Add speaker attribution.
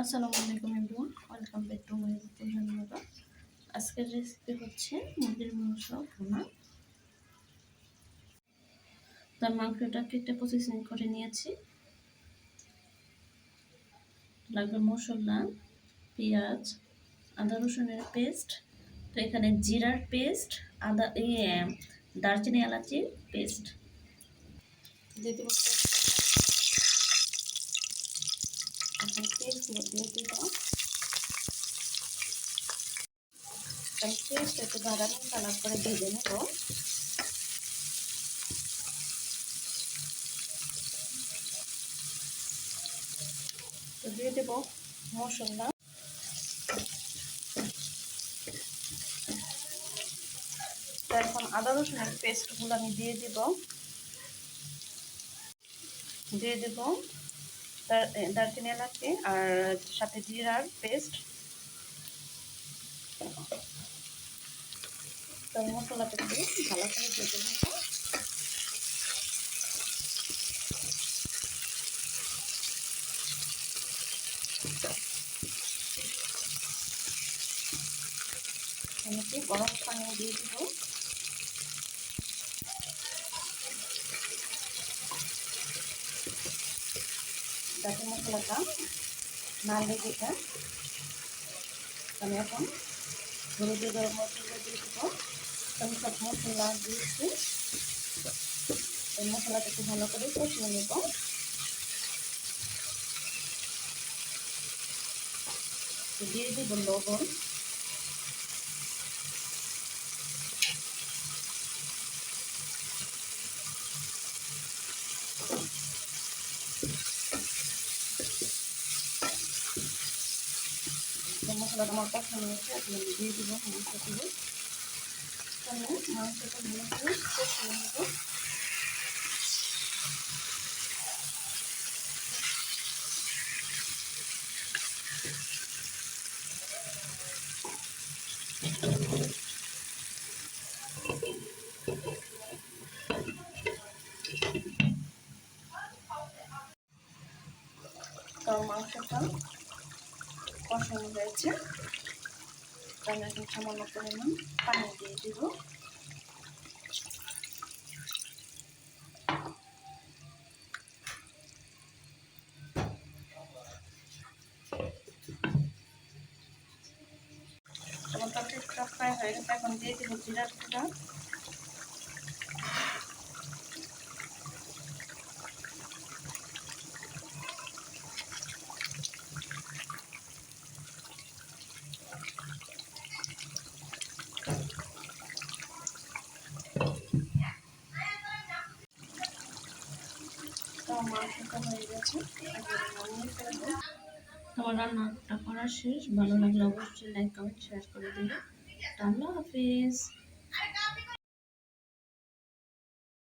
Speaker 1: আসসালামু আলাইকুম everyone, welcome back to my YouTube আজকের রেসিপি হচ্ছে মুরগির মাংস ভুনা। তার মাংসটা কেটে প্রসেসিং করে নিয়েছি। লাগবে মশলা, পেঁয়াজ, আদা রসুনের পেস্ট তো এখানে জিরার পেস্ট আদা ইয়ে দারচিনি এলাচির পেস্ট এখন দিয়ে পেস্ট একটু করে ভেজে নেব তো দিয়ে দেব মশলা এখন আদা রসুনের পেস্টগুলো আমি দিয়ে দিব। দিয়ে দেব। দারচিনি এলাচি আর সাথে জিরার পেস্ট। মশলাটা দিয়ে ভালো করে গরম পানি দিয়ে দিব। যাতে মশলাটা না লেগে যায় আমি এখন হলুদের গরম মশলা দিয়ে দেবো আমি সব মশলা দিয়েছি এই মশলাটা একটু ভালো করে কষিয়ে নেব দিয়ে দেব লবণ মশলাটা আমার পছন্দ হয়েছে এখন দিয়ে দিব মাংসগুলো। তাহলে মাংসটা ভালো করে কষিয়ে নেব। মাংসটা কষানো হয়েছে। আমি এখন সামান্য পরিমাণ পানি দিয়ে দিব। হয়ে গেছে, এখন দিয়ে দিব জিরার গুঁড়া। আমার রান্নাটা করা শেষ। ভালো লাগলে অবশ্যই লাইক কমেন্ট শেয়ার করে দিবে। আল্লাহ হাফিজ।